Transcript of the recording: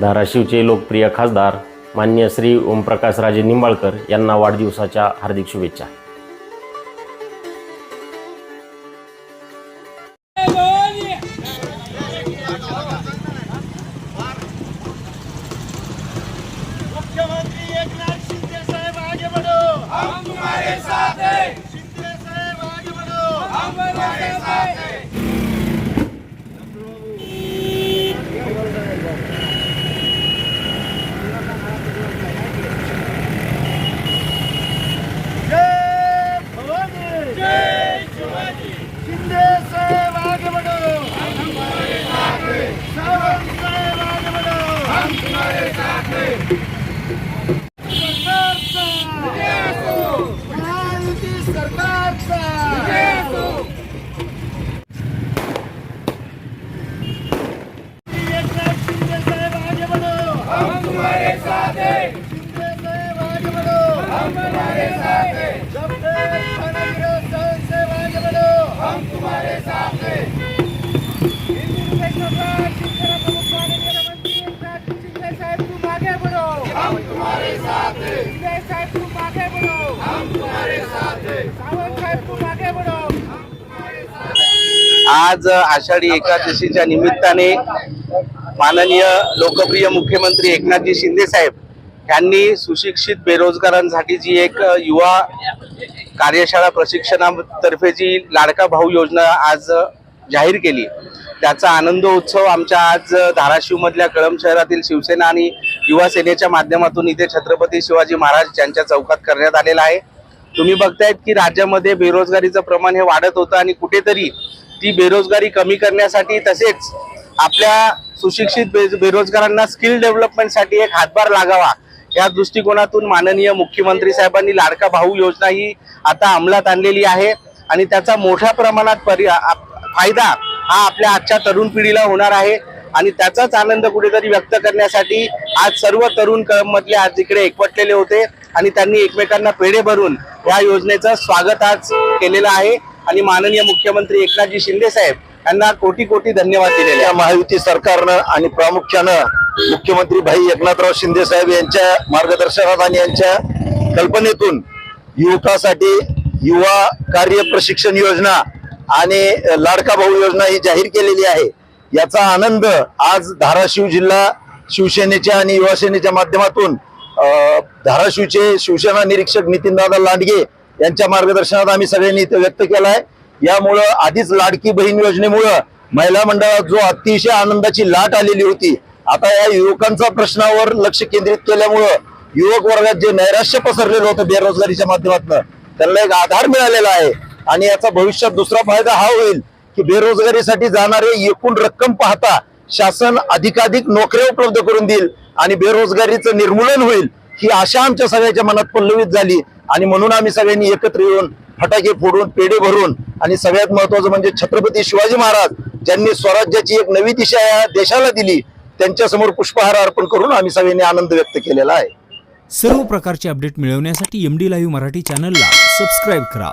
धाराशिवचे लोकप्रिय खासदार मान्य श्री ओमप्रकाशराजे निंबाळकर यांना वाढदिवसाच्या हार्दिक शुभेच्छा. तुम्हारे साथ हैं। हम तुम्हारे साथ हैं। जब तक खानागिरी साहेब आगे बढ़ो। हम तुम्हारे साथ हैं। हिंदू सरकार शिवसेना प्रमुख माननीय मंत्री एकनाथ शिंदे साहेब तुम आगे बढ़ो हम तुम्हारे साथ हैं। शिंदे साहेब तुम आगे बढ़ो हम तुम्हारे साथ हैं। सावंत साहेब तुम आगे बढ़ो हम तुम्हारे साथ हैं आज आषाढी एकादशीच्या निमित्ताने माननीय लोकप्रिय मुख्यमंत्री एकनाथजी शिंदे साहेब यांनी सुशिक्षित बेरोजगारांसाठी जी एक युवा कार्यशाळा प्रशिक्षणातर्फे जी लाडका भाऊ योजना आज जाहीर केली. त्याचा आनंद उत्सव आमच्या आज धाराशिवमधल्या कळम कळंब शहरातील शिवसेना आणि युवा सेनेच्या माध्यमातून इथे छत्रपती शिवाजी महाराज यांच्या चौकात करण्यात आलेला आहे. तुम्ही बघतायत की राज्यामध्ये बेरोजगारीचं प्रमाण हे वाढत होतं आणि कुठेतरी ती बेरोजगारी कमी करण्यासाठी तसेच आपल्या सुशिक्षित बे- बेरोजगारांना स्किल डेव्हलपमेंटसाठी एक हातभार लागावा. या दृष्टिकोनातून माननीय मुख्यमंत्री साहेबांनी लाडका भाऊ योजना ही आता अंमलात आणलेली आहे आणि त्याचा मोठ्या प्रमाणात परि फायदा हा आपल्या आजच्या तरुण पिढीला होणार आहे. आणि त्याचाच आनंद कुठेतरी व्यक्त करण्यासाठी आज सर्व तरुण कळंब मधले आज इकडे एकवटलेले होते आणि त्यांनी एकमेकांना पेढे भरून या योजनेचं स्वागत आज केलेलं आहे. आणि माननीय मुख्यमंत्री एकनाथजी शिंदे साहेब यांना कोटी कोटी धन्यवाद दिलेले या महायुती सरकारनं आणि प्रामुख्यानं मुख्यमंत्री भाई एकनाथराव शिंदे साहेब यांच्या मार्गदर्शनात आणि यांच्या कल्पनेतून युवकासाठी युवा कार्य प्रशिक्षण योजना आणि लाडका भाऊ योजना ही जाहीर केलेली आहे. याचा आनंद आज धाराशिव जिल्हा शिवसेनेच्या आणि युवा सेनेच्या माध्यमातून धाराशिवचे शिवसेना निरीक्षक नितीनदादा लांडगे यांच्या मार्गदर्शनात आम्ही सगळ्यांनी इथे व्यक्त केला आहे. यामुळं आधीच लाडकी बहीण योजनेमुळं महिला मंडळात जो अतिशय आनंदाची लाट आलेली होती. आता या युवकांचा प्रश्नावर लक्ष केंद्रित केल्यामुळं युवक वर्गात जे नैराश्य पसरलेलं होतं बेरोजगारीच्या माध्यमातून त्यांना एक आधार मिळालेला आहे. आणि याचा भविष्यात दुसरा फायदा हा होईल की बेरोजगारीसाठी जाणारे एकूण रक्कम पाहता शासन अधिकाधिक नोकऱ्या उपलब्ध करून देईल आणि बेरोजगारीचं निर्मूलन होईल ही आशा आमच्या सगळ्याच्या मनात पल्लवित झाली. आणि म्हणून आम्ही सगळ्यांनी एकत्र येऊन फटाके फोडून पेढे भरून आणि सगळ्यात महत्वाचं म्हणजे छत्रपती शिवाजी महाराज ज्यांनी स्वराज्याची एक नवी दिशा या देशाला दिली त्यांच्यासमोर पुष्पहार अर्पण करून आम्ही सगळ्यांनी आनंद व्यक्त केलेला आहे. सर्व प्रकारचे अपडेट मिळवण्यासाठी एम डी लाईव्ह मराठी चॅनलला सबस्क्राईब करा.